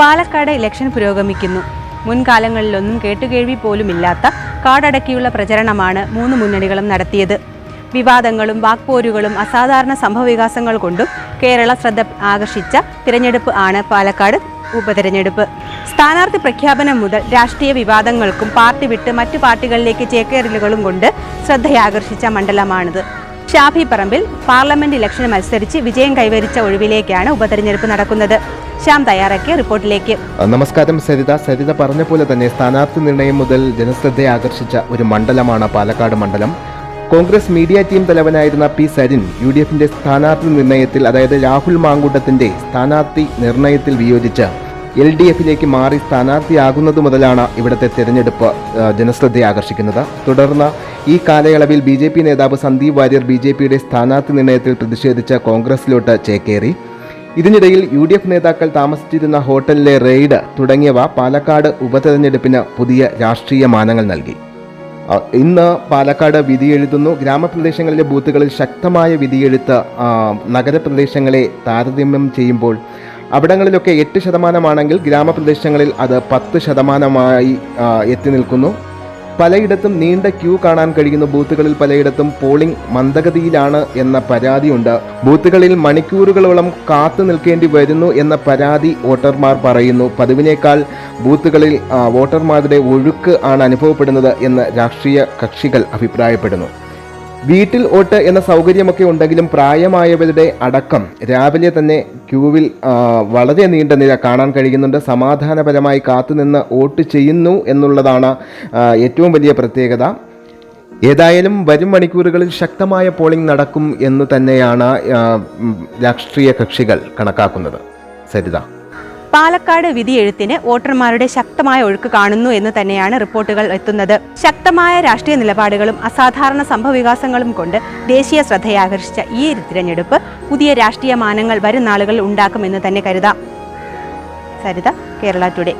Palakkad election പുരോഗമിക്കുന്നു. മുൻകാലങ്ങളിലൊന്നും കേട്ടുകേൾവി പോലുമില്ലാത്ത കാടടക്കിയുള്ള പ്രചരണമാണ് മൂന്ന് മുന്നണികളും നടത്തിയത്. വിവാദങ്ങളും വാക്പോരുകളും അസാധാരണ സംഭവവികാസങ്ങൾ കൊണ്ടും കേരള ശ്രദ്ധ ആകർഷിച്ച തിരഞ്ഞെടുപ്പ് ആണ് പാലക്കാട് ഉപതെരഞ്ഞെടുപ്പ്. സ്ഥാനാർത്ഥി പ്രഖ്യാപനം മുതൽ രാഷ്ട്രീയ വിവാദങ്ങൾക്കും പാർട്ടി വിട്ട് മറ്റു പാർട്ടികളിലേക്ക് ചേക്കേറലുകളും കൊണ്ട് ശ്രദ്ധയാകർഷിച്ച മണ്ഡലമാണിത്. ഷാഫി പറമ്പിൽ പാർലമെന്റ് ഇലക്ഷൻ മത്സരിച്ച് വിജയം കൈവരിച്ച ഒഴിവിലേക്കാണ് ഉപതെരഞ്ഞെടുപ്പ് നടക്കുന്നത്. ശ്യാം തയ്യാറാക്കിയ റിപ്പോർട്ടിലേക്ക്. നമസ്കാരം സരിത. സരിത പറഞ്ഞ പോലെ തന്നെ സ്ഥാനാർത്ഥി നിർണയം മുതൽ ജനശ്രദ്ധയെ ആകർഷിച്ച ഒരു മണ്ഡലമാണ് പാലക്കാട് മണ്ഡലം. കോൺഗ്രസ് മീഡിയ ടീം തലവനായിരുന്ന പി സരിൻ യു ഡി എഫിന്റെ സ്ഥാനാർത്ഥി നിർണയത്തിൽ അതായത് രാഹുൽ മാങ്കൂട്ടത്തിന്റെ സ്ഥാനാർത്ഥി നിർണയത്തിൽ വിയോജിച്ച് എൽ ഡി എഫിലേക്ക് മാറി സ്ഥാനാർത്ഥിയാകുന്നത് മുതലാണ് ഇവിടുത്തെ തെരഞ്ഞെടുപ്പ് ജനശ്രദ്ധയെ ആകർഷിക്കുന്നത്. തുടർന്ന് ഈ കാലയളവിൽ ബി ജെ പി നേതാവ് സന്ദീപ് വാര്യർ ബി ജെ പിയുടെ സ്ഥാനാർത്ഥി നിർണയത്തിൽ പ്രതിഷേധിച്ച കോൺഗ്രസിലോട്ട് ചേക്കേറി. ഇതിനിടയിൽ യു ഡി എഫ് നേതാക്കൾ താമസിച്ചിരുന്ന ഹോട്ടലിലെ റെയ്ഡ് തുടങ്ങിയവ പാലക്കാട് ഉപതെരഞ്ഞെടുപ്പിന് പുതിയ രാഷ്ട്രീയ മാനങ്ങൾ നൽകി. ഇന്ന് പാലക്കാട് വിധിയെഴുതുന്നു. ഗ്രാമപ്രദേശങ്ങളിലെ ബൂത്തുകളിൽ ശക്തമായ വിധിയെഴുത്ത് നഗരപ്രദേശങ്ങളെ താരതമ്യം ചെയ്യുമ്പോൾ അവിടങ്ങളിലൊക്കെ എട്ട് ശതമാനമാണെങ്കിൽ ഗ്രാമപ്രദേശങ്ങളിൽ അത് പത്ത് ശതമാനമായി എത്തി നിൽക്കുന്നു. പലയിടത്തും നീണ്ട ക്യൂ കാണാൻ കഴിയുന്ന ബൂത്തുകളിൽ പലയിടത്തും പോളിംഗ് മന്ദഗതിയിലാണ് എന്ന പരാതിയുണ്ട്. ബൂത്തുകളിൽ മണിക്കൂറുകളോളം കാത്തു നിൽക്കേണ്ടി വരുന്നു എന്ന പരാതി വോട്ടർമാർ പറയുന്നു. പതിവിനേക്കാൾ ബൂത്തുകളിൽ വോട്ടർമാരുടെ ഒഴുക്ക് ആണ് അനുഭവപ്പെടുന്നത് എന്ന് രാഷ്ട്രീയ കക്ഷികൾ അഭിപ്രായപ്പെടുന്നു. വീട്ടിൽ ഓട്ട് എന്ന സൗകര്യമൊക്കെ ഉണ്ടെങ്കിലും പ്രായമായവരുടെ അടക്കം രാവിലെ തന്നെ ക്യൂവിൽ വളരെ നീണ്ട നില കാണാൻ കഴിയുന്നുണ്ട്. സമാധാനപരമായി കാത്തുനിന്ന് വോട്ട് ചെയ്യുന്നു എന്നുള്ളതാണ് ഏറ്റവും വലിയ പ്രത്യേകത. ഏതായാലും വരും മണിക്കൂറുകളിൽ ശക്തമായ പോളിംഗ് നടക്കും എന്ന് തന്നെയാണ് രാഷ്ട്രീയ കക്ഷികൾ കണക്കാക്കുന്നത്. സരിത. പാലക്കാട് വിധിയെഴുത്തിന് വോട്ടർമാരുടെ ശക്തമായ ഒഴുക്ക് കാണുന്നു എന്ന് തന്നെയാണ് റിപ്പോർട്ടുകൾ എത്തുന്നത്. ശക്തമായ രാഷ്ട്രീയ നിലപാടുകളും അസാധാരണ സംഭവവികാസങ്ങളും കൊണ്ട് ദേശീയ ശ്രദ്ധയാകർഷിച്ച ഈ തിരഞ്ഞെടുപ്പ് പുതിയ രാഷ്ട്രീയ മാനങ്ങൾ വരും നാളുകളിൽ ഉണ്ടാക്കുമെന്ന് തന്നെ കരുതാം. സരിത കേരള ടുഡേ.